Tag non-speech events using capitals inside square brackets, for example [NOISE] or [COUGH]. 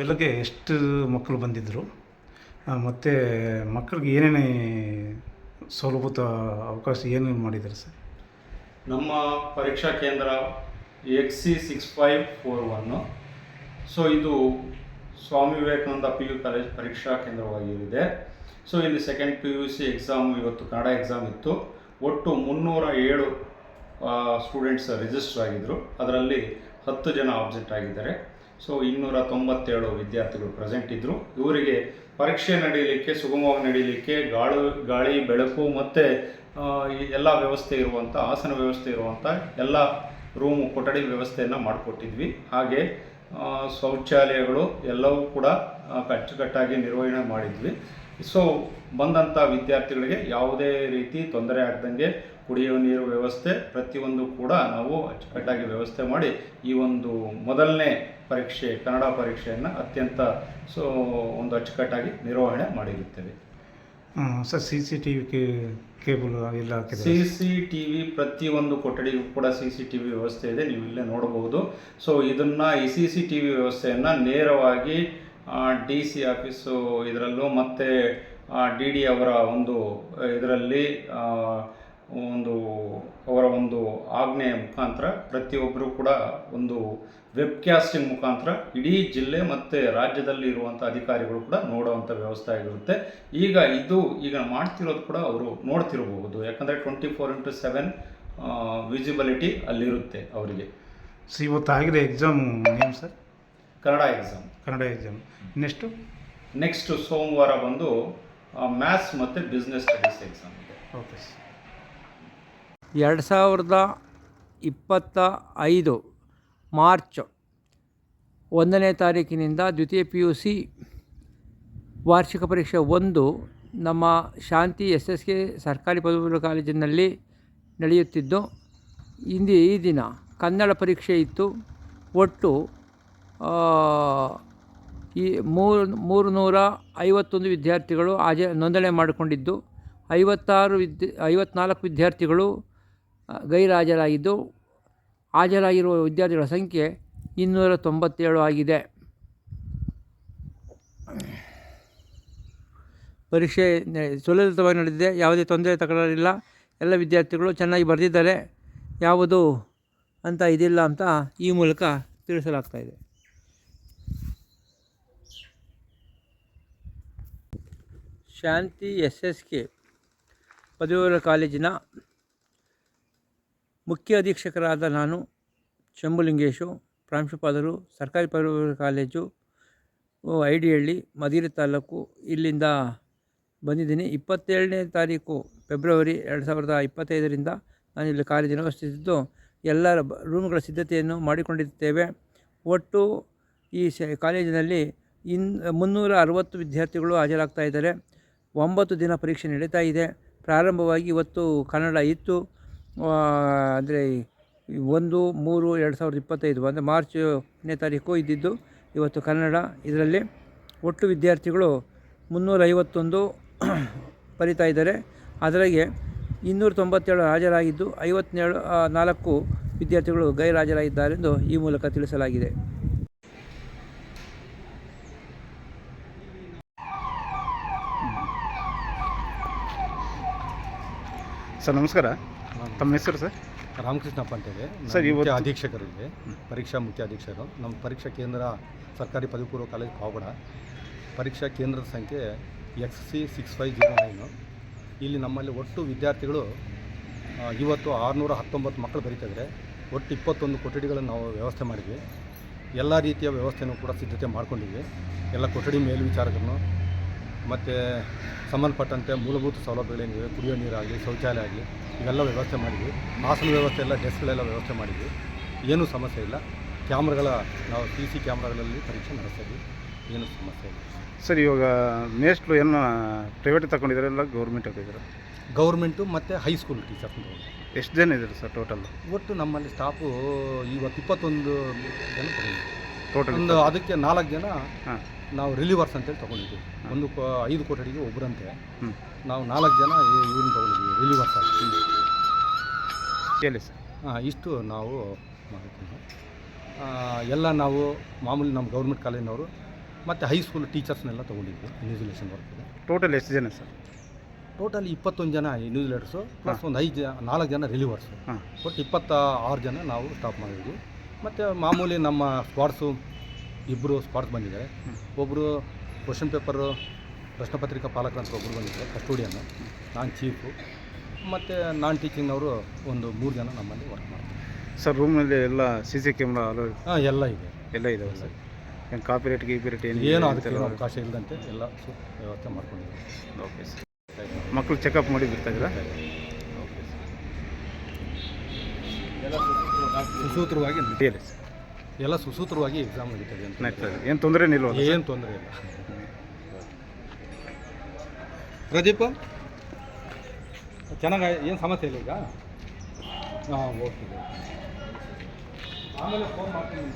ಬೆಳಗ್ಗೆ ಎಷ್ಟು ಮಕ್ಕಳು ಬಂದಿದ್ದರು? ಮತ್ತು ಮಕ್ಕಳಿಗೆ ಏನೇನೇ ಸೌಲಭ್ಯ ಅವಕಾಶ ಏನೇನು ಮಾಡಿದ್ದಾರೆ ಸರ್? ನಮ್ಮ ಪರೀಕ್ಷಾ ಕೇಂದ್ರ X C six five four one so, ಇದು Swami Vivekananda P U college ಪರೀಕ್ಷಾ ಕೇಂದ್ರವಾಗಿದೆ ಸೊ, ಇಲ್ಲಿ second P U C exam ಇವತ್ತು ಕನ್ನಡ ಎಕ್ಸಾಮ್ ಇತ್ತು. ಒಟ್ಟು ಮುನ್ನೂರ ಏಳು ಸ್ಟೂಡೆಂಟ್ಸ್ ರಿಜಿಸ್ಟರ್ ಆಗಿದ್ದರು ಅದರಲ್ಲಿ ಹತ್ತು ಜನ ಆಬ್ಜೆಕ್ಟ್ ಆಗಿದ್ದಾರೆ. ಸೊ ಇನ್ನೂರ ತೊಂಬತ್ತೇಳು ವಿದ್ಯಾರ್ಥಿಗಳು ಪ್ರೆಸೆಂಟ್ ಇದ್ದರು ಇವರಿಗೆ ಪರೀಕ್ಷೆ ನಡೀಲಿಕ್ಕೆ ಸುಗಮವಾಗಿ ನಡೀಲಿಕ್ಕೆ ಗಾಳು, ಗಾಳಿ, ಬೆಳಕು ಮತ್ತು ಎಲ್ಲ ವ್ಯವಸ್ಥೆ ಇರುವಂಥ ಆಸನ ವ್ಯವಸ್ಥೆ ಇರುವಂಥ ಎಲ್ಲ ರೂಮು ಕೊಠಡಿ ವ್ಯವಸ್ಥೆಯನ್ನು ಮಾಡಿಕೊಟ್ಟಿದ್ವಿ. ಹಾಗೆ ಶೌಚಾಲಯಗಳು ಎಲ್ಲವೂ ಕೂಡ ಅಚ್ಚುಕಟ್ಟಾಗಿ ನಿರ್ವಹಣೆ ಮಾಡಿದ್ವಿ. ಸೊ ಬಂದಂಥ ವಿದ್ಯಾರ್ಥಿಗಳಿಗೆ ಯಾವುದೇ ರೀತಿ ತೊಂದರೆ ಆಗ್ದಂಗೆ ಕುಡಿಯುವ ನೀರು ವ್ಯವಸ್ಥೆ ಪ್ರತಿಯೊಂದು ಕೂಡ ನಾವು ಅಚ್ಚುಕಟ್ಟಾಗಿ ವ್ಯವಸ್ಥೆ ಮಾಡಿ ಈ ಒಂದು ಮೊದಲನೇ ಪರೀಕ್ಷೆ ಕನ್ನಡ ಪರೀಕ್ಷೆಯನ್ನು ಅತ್ಯಂತ ಸೊ ಒಂದು ಅಚ್ಚುಕಟ್ಟಾಗಿ ನಿರ್ವಹಣೆ ಮಾಡಿರುತ್ತೇವೆ. Sir C C T V cable ಎಲ್ಲ ಸಿ ಸಿ ಟಿ ವಿ ಪ್ರತಿಯೊಂದು ಕೊಠಡಿಗೂ ಕೂಡ ಸಿ ಸಿ ಟಿ ವಿ ವ್ಯವಸ್ಥೆ ಇದೆ ನೀವು ಇಲ್ಲೇ ನೋಡಬಹುದು. ಸೊ ಇದನ್ನು ಈ ಸಿ ಸಿ ಟಿ ವಿ ವ್ಯವಸ್ಥೆಯನ್ನು ನೇರವಾಗಿ ಡಿ ಸಿ ಆಫೀಸು ಇದರಲ್ಲೂ ಮತ್ತು ಡಿ ಡಿ ಅವರ ಒಂದು ಇದರಲ್ಲಿ ಒಂದು, ಅವರ ಒಂದು ಆಜ್ಞೆಯ ಮುಖಾಂತರ ಪ್ರತಿಯೊಬ್ಬರು ಕೂಡ ಒಂದು ವೆಬ್ ಕ್ಯಾಸ್ಟಿಂಗ್ ಮುಖಾಂತರ ಇಡೀ ಜಿಲ್ಲೆ ಮತ್ತು ರಾಜ್ಯದಲ್ಲಿ ಇರುವಂಥ ಅಧಿಕಾರಿಗಳು ಕೂಡ ನೋಡುವಂಥ ವ್ಯವಸ್ಥೆ ಆಗಿರುತ್ತೆ. ಈಗ ಇದು ಈಗ ಮಾಡ್ತಿರೋದು ಕೂಡ ಅವರು ನೋಡ್ತಿರಬಹುದು. ಯಾಕಂದರೆ twenty four into seven visibility ಅಲ್ಲಿರುತ್ತೆ ಅವರಿಗೆ. ಸೊ, ಇವತ್ತು ಆಗಿದೆ ಎಕ್ಸಾಮ್ ಏನು sir? Kannada exam Kannada exam next? Next ಸೋಮವಾರ ಬಂದು ಮ್ಯಾಥ್ಸ್ ಮತ್ತು ಬಿಸ್ನೆಸ್ ಸ್ಟಡೀಸ್ ಎಕ್ಸಾಮ್ ಇದೆ. ಓಕೆ ಎರಡು ಸಾವಿರದ ಇಪ್ಪತ್ತ ಐದು ಮಾರ್ಚ್ ಒಂದನೇ ತಾರೀಕಿನಿಂದ ದ್ವಿತೀಯ ಪಿ ಯು ಸಿ ವಾರ್ಷಿಕ ಪರೀಕ್ಷೆ ಒಂದು ನಮ್ಮ ಶಾಂತಿ ಎಸ್ ಎಸ್ ಕೆ ಸರ್ಕಾರಿ ಪದವಿ ಪೂರ್ವ ಕಾಲೇಜಿನಲ್ಲಿ ನಡೆಯುತ್ತಿದ್ದು ಇಂದು ಈ ದಿನ ಕನ್ನಡ ಪರೀಕ್ಷೆ ಇತ್ತು. ಒಟ್ಟು ಈ ಮೂರು ಮೂರು ನೂರ ಐವತ್ತೊಂದು ವಿದ್ಯಾರ್ಥಿಗಳು ಆಜ ನೋಂದಣಿ ಮಾಡಿಕೊಂಡಿದ್ದು, ಐವತ್ತಾರು ವಿದ್ಯ, ಐವತ್ನಾಲ್ಕು ವಿದ್ಯಾರ್ಥಿಗಳು ಗೈರಾಜರಾಗಿದ್ದು, ಹಾಜರಾಗಿರುವ ವಿದ್ಯಾರ್ಥಿಗಳ ಸಂಖ್ಯೆ ಇನ್ನೂರ ತೊಂಬತ್ತೇಳು ಆಗಿದೆ. ಪರೀಕ್ಷೆ ಸುಲಲಿತವಾಗಿ ನಡೆದಿದೆ, ಯಾವುದೇ ತೊಂದರೆ ತಕರಾರಿಲ್ಲ, ಎಲ್ಲ ವಿದ್ಯಾರ್ಥಿಗಳು ಚೆನ್ನಾಗಿ ಬರೆದಿದ್ದಾರೆ, ಯಾವುದು ಅಂತ ಇದಿಲ್ಲ ಅಂತ ಈ ಮೂಲಕ ತಿಳಿಸಲಾಗ್ತಾ ಶಾಂತಿ ಎಸ್ ಎಸ್ ಕೆ ಪದವಿಪೂರ್ವ ಕಾಲೇಜಿನ ಮುಖ್ಯ ಅಧೀಕ್ಷಕರಾದ ನಾನು ಶಂಭುಲಿಂಗೇಶು ಪ್ರಾಂಶುಪಾಲರು, ಸರ್ಕಾರಿ ಪದವಿಪೂರ್ವ ಕಾಲೇಜು ಐ ಡಿ ಹಳ್ಳಿ ಮದಿರೆ ತಾಲೂಕು ಇಲ್ಲಿಂದ ಬಂದಿದ್ದೀನಿ. ಇಪ್ಪತ್ತೇಳನೇ ತಾರೀಕು ಫೆಬ್ರವರಿ ಎರಡು ಸಾವಿರದ ಇಪ್ಪತ್ತೈದರಿಂದ ನಾನು ಇಲ್ಲಿ ಎಲ್ಲರ ಬ ರೂಮ್ಗಳ ಸಿದ್ಧತೆಯನ್ನು ಮಾಡಿಕೊಂಡಿರುತ್ತೇವೆ ಒಟ್ಟು ಈ ಕಾಲೇಜಿನಲ್ಲಿ ಇನ್, ಮುನ್ನೂರ ಅರವತ್ತು ವಿದ್ಯಾರ್ಥಿಗಳು ಹಾಜರಾಗ್ತಾ ಇದ್ದಾರೆ. ಒಂಬತ್ತು ದಿನ ಪರೀಕ್ಷೆ ನಡೀತಾ ಇದೆ. ಪ್ರಾರಂಭವಾಗಿ ಇವತ್ತು ಕನ್ನಡ ಇತ್ತು. ಅಂದರೆ ಒಂದು, ಮೂರು, ಎರಡು ಸಾವಿರದ ಇಪ್ಪತ್ತೈದು ಅಂದರೆ ಮಾರ್ಚ್ನೇ ತಾರೀಕು ಇದ್ದಿದ್ದು ಇವತ್ತು ಕನ್ನಡ ಇದರಲ್ಲಿ ಒಟ್ಟು ವಿದ್ಯಾರ್ಥಿಗಳು ಮುನ್ನೂರೈವತ್ತೊಂದು [COUGHS] ಬರಿತಾ ಇದ್ದಾರೆ. ಅದರಾಗೆ ಇನ್ನೂರ ತೊಂಬತ್ತೇಳು ಹಾಜರಾಗಿದ್ದು ಐವತ್ತೇಳು ನಾಲ್ಕು ವಿದ್ಯಾರ್ಥಿಗಳು ಗೈರಾಜರಾಗಿದ್ದಾರೆಂದು ಈ ಮೂಲಕ ತಿಳಿಸಲಾಗಿದೆ. ಸರ್ ನಮಸ್ಕಾರ. ತಮ್ಮ ಹೆಸರು ಸರ್? ರಾಮಕೃಷ್ಣಪ್ಪ ಅಂತೇಳಿ. ಸರ್, ಇವತ್ತು- ಅಧೀಕ್ಷಕರು ಇಲ್ಲಿ. ಪರೀಕ್ಷಾ ಮುಖ್ಯ ಅಧೀಕ್ಷಕರು. ನಮ್ಮ ಪರೀಕ್ಷಾ ಕೇಂದ್ರ ಸರ್ಕಾರಿ ಪದವಿ ಪೂರ್ವ ಕಾಲೇಜ್ ಪಾವಗಡ ಪರೀಕ್ಷಾ ಕೇಂದ್ರದ ಸಂಖ್ಯೆ X C six five zero nine ಇಲ್ಲಿ ನಮ್ಮಲ್ಲಿ ಒಟ್ಟು ವಿದ್ಯಾರ್ಥಿಗಳು ಇವತ್ತು ಆರುನೂರ ಹತ್ತೊಂಬತ್ತು ಮಕ್ಕಳು ಬರೀತಿದ್ರೆ ಒಟ್ಟು ಇಪ್ಪತ್ತೊಂದು ಕೊಠಡಿಗಳನ್ನು ನಾವು ವ್ಯವಸ್ಥೆ ಮಾಡಿದ್ವಿ. ಎಲ್ಲ ರೀತಿಯ ವ್ಯವಸ್ಥೆನೂ ಕೂಡ ಸಿದ್ಧತೆ ಮಾಡ್ಕೊಂಡಿದ್ವಿ. ಎಲ್ಲ ಕೊಠಡಿ ಮೇಲ್ವಿಚಾರಕರನ್ನು ಮತ್ತು ಸಂಬಂಧಪಟ್ಟಂತೆ ಮೂಲಭೂತ ಸೌಲಭ್ಯಗಳೇನಿವೆ ಕುಡಿಯೋ ನೀರಾಗಲಿ ಶೌಚಾಲಯ ಆಗಲಿ ಇವೆಲ್ಲ ವ್ಯವಸ್ಥೆ ಮಾಡಿದ್ವಿ. ಆಸನ ವ್ಯವಸ್ಥೆ ಎಲ್ಲ ಡೆಸ್ಕ್ಗಳೆಲ್ಲ ವ್ಯವಸ್ಥೆ ಮಾಡಿದ್ವಿ. ಏನೂ ಸಮಸ್ಯೆ ಇಲ್ಲ. ಕ್ಯಾಮ್ರಾಗಳ ನಾವು ಸಿ ಸಿ ಕ್ಯಾಮ್ರಾಗಳಲ್ಲಿ ಪರೀಕ್ಷೆ ನಡೆಸ್ತೀವಿ ಏನೂ ಸಮಸ್ಯೆ ಇಲ್ಲ. ಸರ್ ಇವಾಗ ಮೇಸ್ಟ್ರು ಏನು ಪ್ರೈವೇಟ್ ತಗೊಂಡಿದ್ದಾರೆ ಇಲ್ಲ ಗೌರ್ಮೆಂಟ್ ಹಾಕಿದ್ದಾರೆ ಗೌರ್ಮೆಂಟು ಮತ್ತು ಹೈಸ್ಕೂಲ್ ಟೀಚರ್ಸ್ ಎಷ್ಟು ಜನ ಇದ್ದಾರೆ ಸರ್ ಟೋಟಲ್ ಒಟ್ಟು ನಮ್ಮಲ್ಲಿ ಸ್ಟಾಫು ಇವತ್ತು ಇಪ್ಪತ್ತೊಂದು ಜನ ಟೋಟಲ್ ಒಂದು ಅದಕ್ಕೆ ನಾಲ್ಕು ಜನ ಹಾಂ. ನಾವು ರಿಲೀವರ್ಸ್ ಅಂತೇಳಿ ತೊಗೊಂಡಿದ್ದೀವಿ. ಒಂದು ಕೋ- ಐದು ಕೊಠಡಿಗೆ ಒಬ್ಬರಂತೆ ಹ್ಞೂ ನಾವು ನಾಲ್ಕು ಜನ ಇವ್ರನ್ನ ತೊಗೊಂಡಿದ್ದೀವಿ ರಿಲೀವರ್ಸ್ ಆಗಿ. ಹೇಳಿ ಸರ್? ಹಾಂ ಇಷ್ಟು ನಾವು ಮಾಡಿದ್ದೀವಿ ಆ, ಎಲ್ಲ ನಾವು ಮಾಮೂಲಿ ನಮ್ಮ ಗೌರ್ಮೆಂಟ್ ಕಾಲೇಜಿನವರು ಮತ್ತು ಹೈಸ್ಕೂಲ್ ಟೀಚರ್ಸ್ನೆಲ್ಲ ತೊಗೊಂಡಿದ್ವಿ ಇನ್ವಿಜಿಲೇಷನ್ ವರ್ಕ್ಗೆ ಟೋಟಲ್ ಎಷ್ಟು ಜನ ಸರ್? ಟೋಟಲ್ ಇಪ್ಪತ್ತೊಂದು ಜನ ಇನ್ವಿಜಿಲೇಟರ್ಸು ಪ್ಲಸ್ ಒಂದು ಐದು ಜನ ನಾಲ್ಕು ಜನ ರಿಲೀವರ್ಸು ಹಾಂ. ಒಟ್ಟು ಇಪ್ಪತ್ತ ಆರು ಜನ ನಾವು ಸ್ಟಾಪ್ ಮಾಡಿದ್ವಿ ಮತ್ತು ಮಾಮೂಲಿ ನಮ್ಮ ಸ್ಕ್ವಾಡ್ಸು ಇಬ್ಬರು ಸ್ಪಾಟ್ ಬಂದಿದ್ದಾರೆ. ಒಬ್ಬರು ಕ್ವಶನ್ ಪೇಪರು ಪ್ರಶ್ನೆ ಪತ್ರಿಕಾ ಪಾಲಕರು ಅಂತ ಒಬ್ಬರು ಬಂದಿದ್ದಾರೆ ಕಸ್ಟೋಡಿಯನ್ನು ನಾನು ಚೀಫು. ಮತ್ತು ನಾನ್ ಟೀಚಿಂಗ್ನವರು ಒಂದು ಮೂರು ಜನ ನಮ್ಮಲ್ಲಿ ವರ್ಕ್ ಮಾಡ್ತಾರೆ. ಸರ್ ರೂಮಲ್ಲಿ ಎಲ್ಲ ಸಿ ಸಿ ಕ್ಯಾಮ್ರಾ ಅಲೋ ಹಾಂ ಎಲ್ಲ ಇದೆ. ಎಲ್ಲ ಇದೆ ಸರ್? ಏನು ಕಾಪಿ ರೇಟ್ ಗೀಪಿ ರೇಟ್ ಏನು ಏನು ಅದಕ್ಕೆ ಅವಕಾಶ ಇಲ್ಲದಂತೆ ಎಲ್ಲ ವ್ಯವಸ್ಥೆ ಮಾಡ್ಕೊಂಡಿದ್ದೀವಿ ಓಕೆ ಸರ್. ಮಕ್ಕಳು ಚೆಕಪ್ ಮಾಡಿ ಬಿಡ್ತಾ ಇದ್ದೀರಾ? ಸುಸೂತ್ರವಾಗಿ ನಡೆಯಲಿ ಸರ್. ಎಲ್ಲ ಸುಸೂತ್ರವಾಗಿ ಎಕ್ಸಾಮ್ ನಡೀತದೆ ಅಂತ ಏನು ತೊಂದರೆ ಇಲ್ಲ ಏನು ತೊಂದರೆ ಇಲ್ಲ. ಪ್ರದೀಪ್ ಚೆನ್ನಾಗಿ ಏನು ಸಮಸ್ಯೆ ಇಲ್ಲ ಈಗ? ಹಾಂ ಓಕೆ ಆಮೇಲೆ ಫೋನ್ ಮಾಡ್ತೀನಿ.